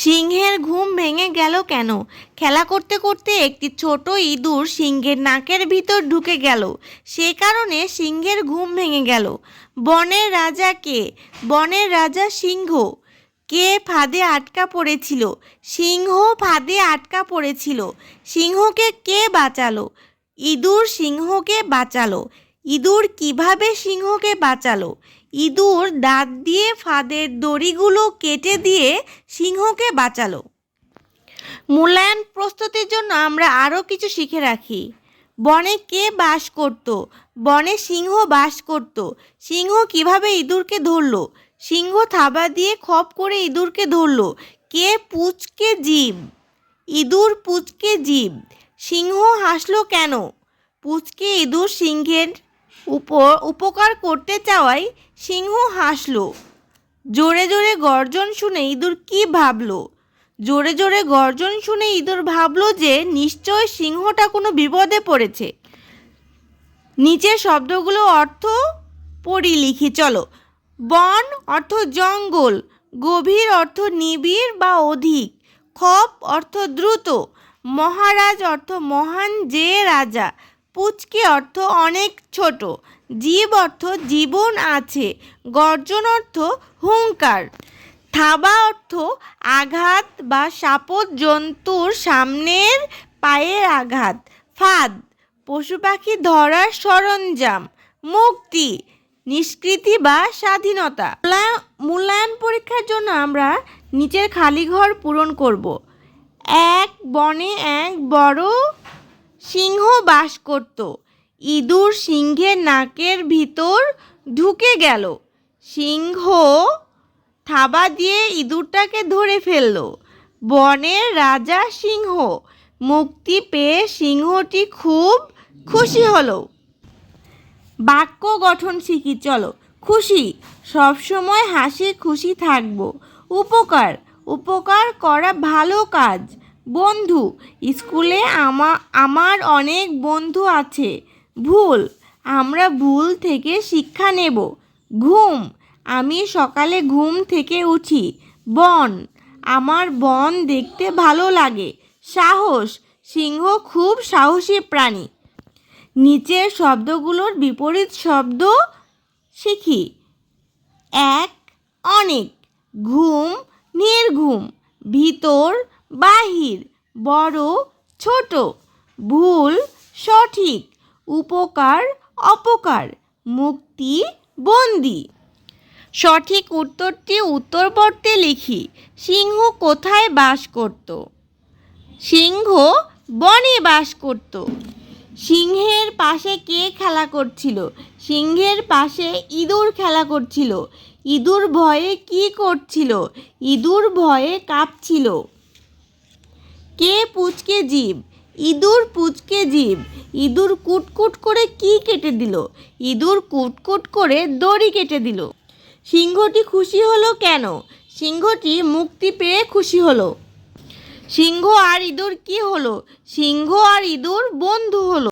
সিংহের ঘুম ভেঙে গেল কেন? খেলা করতে করতে একটি ছোট ইঁদুর সিংহের নাকের ভিতর ঢুকে গেল। সে কারণে সিংহের ঘুম ভেঙে গেল। বনের রাজা কে? বনের রাজা সিংহ। কে ফাঁদে আটকা পড়েছিল? সিংহ ফাঁদে আটকা পড়েছিল। সিংহকে কে বাঁচালো? ইঁদুর সিংহকে বাঁচালো। ইঁদুর কীভাবে সিংহকে বাঁচালো? ইঁদুর দাঁত দিয়ে ফাঁদের দড়িগুলো কেটে দিয়ে সিংহকে বাঁচালো। মূল্যায়ন প্রস্তুতির জন্য আমরা আরও কিছু শিখে রাখি। বনে কে বাস করত? বনে সিংহ বাস করত। সিংহ কীভাবে ইঁদুরকে ধরলো? সিংহ থাবা দিয়ে খপ করে ইঁদুরকে ধরলো। কে পুচকে জীব ইঁদুর পুচকে জীব সিংহ হাসলো কেন? পুচকে ইঁদুর সিংহের উপকার করতে চাওয়ায় সিংহ হাসল। জোরে জোরে গর্জন শুনে ইঁদুর কি ভাবল? জোরে জোরে গর্জন শুনে ইঁদুর ভাবলো যে নিশ্চয় সিংহটা কোনো বিপদে পড়েছে। নিচের শব্দগুলো অর্থ পড়ি লিখি, চলো। বন অর্থ জঙ্গল, গভীর অর্থ নিবিড় বা অধিক, খপ অর্থ দ্রুত, মহারাজ অর্থ মহান যে রাজা। পুচকে অর্থ অনেক ছোট, জীব অর্থ জীবন আছে, গর্জন অর্থ হুঙ্কার। থাবা অর্থ আঘাত বা সাপদ জন্তুর সামনের পায়ের আঘাত, ফাঁদ, পশু পাখি ধরার সরঞ্জাম, মুক্তি, নিষ্কৃতি বা স্বাধীনতা। মূল্যা- মূল্যায়ন পরীক্ষার জন্য আমরা নিচের খালি ঘর পূরণ করব। এক বনে এক বড় সিংহ বাস করত। ইঁদুর সিংহের নাকের ভিতর ঢুকে গেল। সিংহ থাবা দিয়ে ইঁদুরটাকে ধরে ফেলল। বনের রাজা সিংহ মুক্তি পেয়ে সিংহটি খুব খুশি হলো। বাক্য গঠন শিখি, চলো। খুশি, সবসময় হাসি খুশি থাকব। উপকার উপকার করা ভালো কাজ। বন্ধু, স্কুলে আমা, আমার অনেক বন্ধু আছে। ভুল, আমরা ভুল থেকে শিক্ষা নেব। ঘুম, আমি সকালে ঘুম থেকে উঠি। বন, আমার বন দেখতে ভালো লাগে। সাহস, সিংহ খুব সাহসী প্রাণী। নিচের শব্দগুলোর বিপরীত শব্দ শিখি। এক, অনেক। ঘুম, নির্ঘুম। ভিতর বাহির, বড়, ছোট, ভুল, সঠিক, উপকার, অপকার, মুক্তি, বন্দি। সঠিক উত্তরটি উত্তরপত্রে লিখি। সিংহ কোথায় বাস করত? সিংহ বনে বাস করত। সিংহের পাশে কে খেলা করছিল? সিংহের পাশে ইঁদুর খেলা করছিল। ইঁদুর ভয়ে কি করছিল? ইঁদুর ভয়ে কাঁপছিল। কে পুচকে জীব? ইঁদুর পুচকে জীব। ইঁদুর কুটকুট করে কি কেটে দিল? ইঁদুর কুটকুট করে দড়ি কেটে দিল। সিংহটি খুশি হলো কেন? সিংহটি মুক্তি পেয়ে খুশি হলো। সিংহ আর ইঁদুর কি হলো? সিংহ আর ইঁদুর বন্ধু হলো।